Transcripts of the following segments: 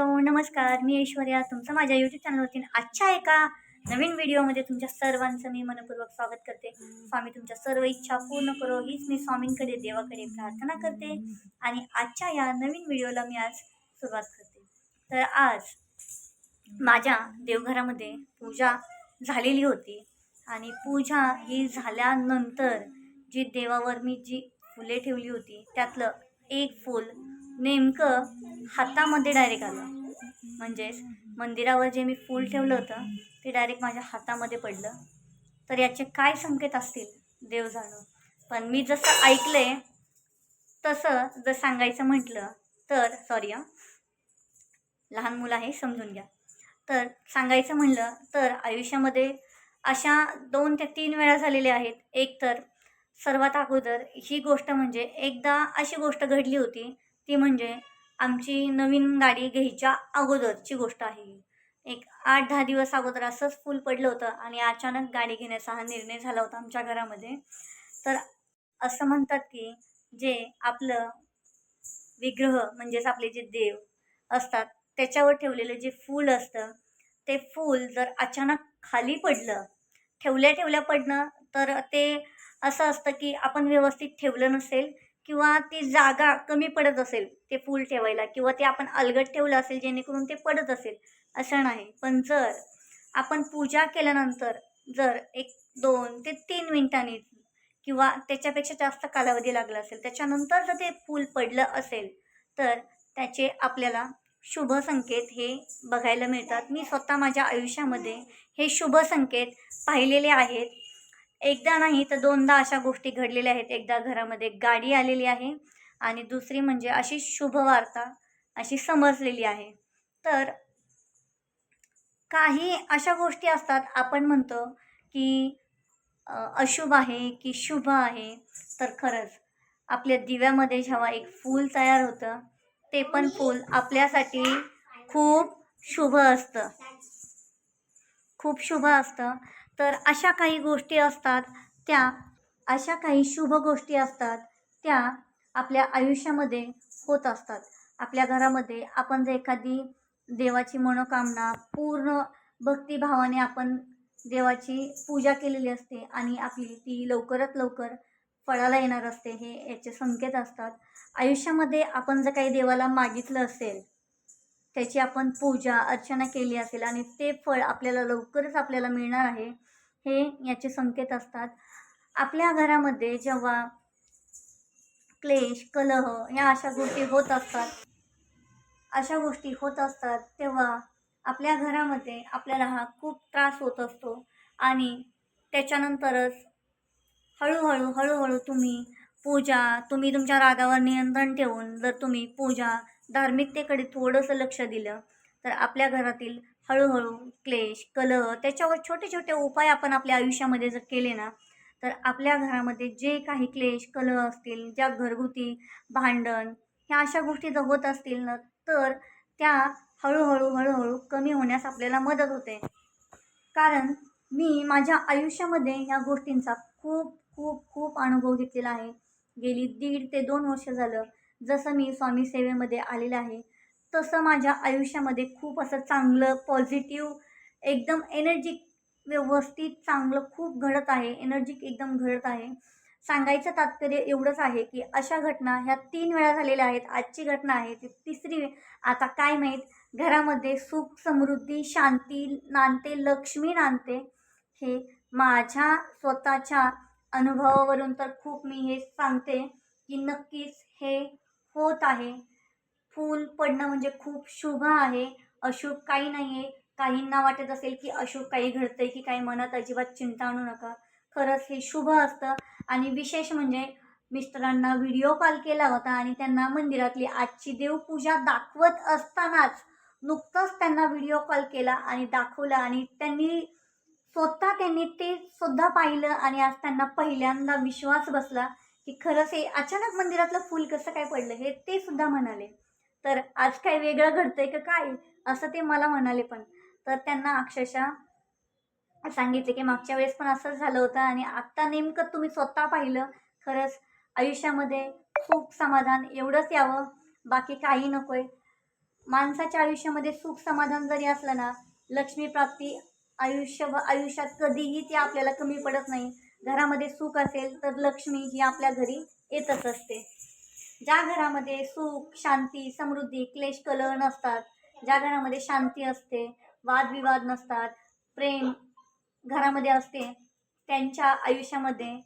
Hello नमस्कार. मी ऐश्वर्या. तुमचं माझ्या यूट्यूब चॅनलवरती आजच्या एका नवीन व्हिडिओमध्ये तुमच्या सर्वांचं मी मनपूर्वक स्वागत करते. स्वामी तुमच्या सर्व इच्छा पूर्ण करो. हीच मी स्वामींकडे देवाकडे प्रार्थना करते. आणि आजच्या या नवीन व्हिडिओला मी आज सुरुवात करते. तर आज माझ्या देवघरामध्ये पूजा झालेली होती. आणि पूजा ही झाल्यानंतर जी देवावर मी जी फुले ठेवली होती त्यातलं एक फूल नेमकं हातामध्ये डायरेक्ट आलं. म्हणजेच मंदिरावर जे मी फूल ठेवलं होतं ते डायरेक्ट माझ्या हातामध्ये पडलं. तर याचे काय संकेत असतील? देव जाणो. पण मी जसं ऐकलंय तसं जर सांगायचं म्हटलं तर सॉरी हां लहान मुलं आहे समजून घ्या. तर सांगायचं म्हणलं तर आयुष्यामध्ये अशा दोन ते तीन वेळा झालेल्या आहेत. एक तर सर्वात अगोदर ही गोष्ट म्हणजे एकदा अशी गोष्ट घडली होती ती म्हणजे आमची नवीन गाडी घ्यायच्या अगोदरची गोष्ट आहे एक आठ दहा दिवस अगोदर असंच फुल पडलं होतं आणि अचानक गाडी घेण्याचा हा निर्णय झाला होता आमच्या घरामध्ये. तर असं म्हणतात की जे आपलं विग्रह म्हणजेच आपले जे देव असतात त्याच्यावर ठेवलेलं जे फूल असतं ते फूल जर अचानक खाली पडलं ठेवल्या ठेवल्या पडणं तर ते असं असतं की आपण व्यवस्थित ठेवलं नसेल किंवा ती जागा कमी पडत असेल ते फूल ठेवायला किंवा ते आपण अलगट ठेवलं असेल जेणेकरून ते पडत असेल असं नाही. पण जर आपण पूजा केल्यानंतर जर एक दोन ते तीन मिनिटांनी किंवा त्याच्यापेक्षा जास्त कालावधी लागला असेल त्याच्यानंतर जर ते फूल पडलं असेल तर त्याचे आपल्याला शुभ संकेत हे बघायला मिळतात. मी स्वतः माझ्या आयुष्यामध्ये हे शुभ संकेत पाहिलेले आहेत. एकदा नाही तर दोनदा अशा गोष्टी घडलेल्या आहेत. एकदा घरामध्ये गाडी आलेली आहे आणि दुसरी म्हणजे अशी शुभ वार्ता अशी समजलेली आहे. तर काही अशा गोष्टी असतात आपण म्हणतो की अशुभ आहे की शुभ आहे तर खरंच आपल्या दिव्यामध्ये जेव्हा एक फूल तयार होतं ते पण फूल आपल्यासाठी खूप शुभ असतं. खूप शुभ असतं. तर अशा काही गोष्टी असतात त्या अशा काही शुभ गोष्टी असतात त्या आपल्या आयुष्यामध्ये होत असतात. आपल्या घरामध्ये आपण जर एखादी देवाची मनोकामना पूर्ण भक्तिभावाने आपण देवाची पूजा केलेली असते आणि आपली ती लवकरात लवकर फळाला येणार असते हे याचे संकेत असतात. आयुष्यामध्ये आपण जर काही देवाला मागितलं असेल त्याची आपण पूजा अर्चना केली असेल आणि ते फळ आपल्याला लवकरच आपल्याला मिळणार आहे हे याचे संकेत असतात. आपल्या घरामध्ये जेव्हा क्लेश कलह ह्या अशा गोष्टी होत असतात अशा गोष्टी होत असतात तेव्हा आपल्या घरामध्ये आपल्याला हा खूप त्रास होत असतो. आणि त्याच्यानंतरच हळूहळू हळूहळू तुम्ही पूजा तुम्ही तुमच्या रागावर नियंत्रण ठेवून जर तुम्ही पूजा धार्मिकतेकडे थोडंसं लक्ष दिलं तर आपल्या घरातील हळूहळू क्लेश कलह त्याच्यावर छोटे छोटे उपाय आपण आपल्या आयुष्यामध्ये जर केले ना तर आपल्या घरामध्ये जे काही क्लेश कलह असतील ज्या घरगुती भांडण ह्या अशा गोष्टी जर होत असतील ना तर त्या हळूहळू हळूहळू कमी होण्यास आपल्याला मदत होते. कारण मी माझ्या आयुष्यामध्ये ह्या गोष्टींचा खूप खूप खूप अनुभव घेतलेला आहे. गेली दीड ते दोन वर्ष झालं जसं मी स्वामी सेवेमध्ये आलेलं आहे तसं माझ्या आयुष्यामध्ये खूप असं चांगलं पॉझिटिव्ह एकदम एनर्जिक व्यवस्थित चांगलं खूप घडत आहे. एनर्जिक एकदम घडत आहे. सांगायचं तात्पर्य एवढंच आहे की अशा घटना ह्या तीन वेळा झालेल्या आहेत. आजची घटना आहे ती तिसरी वे- आता काय माहीत? घरामध्ये सुख समृद्धी शांती नांदते लक्ष्मी नांदते. हे माझ्या स्वतःच्या अनुभवावरून तर खूप मी हे सांगते की नक्कीच हे होत आहे. फूल पडणं म्हणजे खूप शुभ आहे. अशुभ काही नाही आहे काहींना वाटत असेल की अशुभ काही घडतंय की काही मनात अजिबात चिंता आणू नका. खरंच हे शुभ असतं. आणि विशेष म्हणजे मिस्टरांना व्हिडिओ कॉल केला होता आणि त्यांना मंदिरातली आजची देवपूजा दाखवत असतानाच नुकतंच त्यांना व्हिडिओ कॉल केला आणि दाखवलं आणि त्यांनी स्वतः त्यांनी ते सुद्धा पाहिलं आणि आज त्यांना पहिल्यांदा विश्वास बसला की खरंच हे अचानक मंदिरातलं फूल कसं काय पडलं हे ते सुद्धा म्हणाले. तर आज काय वेगळं घडतंय का काय? असं ते मला म्हणाले पण. तर त्यांना अक्षरशः सांगितले की मागच्या वेळेस पण असंच झालं होतं आणि आत्ता नेमकं तुम्ही स्वतः पाहिलं. खरंच आयुष्यामध्ये सुख समाधान एवढंच यावं बाकी काही नको आहे माणसाच्या आयुष्यामध्ये सुख समाधान जरी असलं ना लक्ष्मी प्राप्ती आयुष्य आयुष्यात कधीही ती आपल्याला कमी पडत नाही. घरामध्ये सुख असेल तर लक्ष्मी ही आपल्या घरी येतच असते. ज्या घरामध्ये सुख शांती समृद्धी क्लेश कलह नसतात ज्या घरामध्ये शांती असते वादविवाद नसतात प्रेम घरामध्ये असते त्यांच्या आयुष्यामध्ये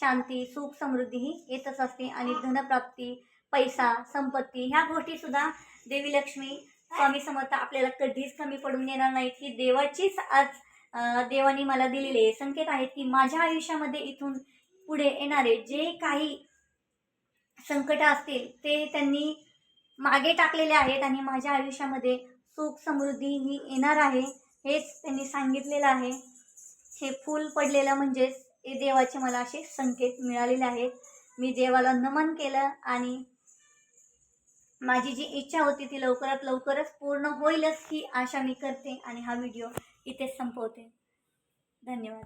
शांती सुख समृद्धी ही येतच असते आणि धनप्राप्ती पैसा संपत्ती ह्या गोष्टीसुद्धा देवी लक्ष्मी स्वामी समर्थ आपल्याला कधीच कमी पडून देणार नाहीत. ही देवाचीच आज देवाने देवानी मला दिलेले संकेत आहेत की माझ्या आयुष्यामध्ये इथून पुढे येणारे जे काही संकट असतील ते त्यांनी मागे टाकलेले आहेत आणि माझ्या आयुष्यामध्ये सुख समृद्धी ही येणार आहे हेच त्यांनी सांगितलेलं आहे. हे फूल पडलेलं म्हणजेच हे देवाचे मला असे संकेत मिळालेले आहेत. मी देवाला नमन केलं आणि माझी जी इच्छा होती ती लवकरात लवकरच पूर्ण होईलच ही आशा मी करते आणि हा व्हिडिओ इथेच संपवते. धन्यवाद.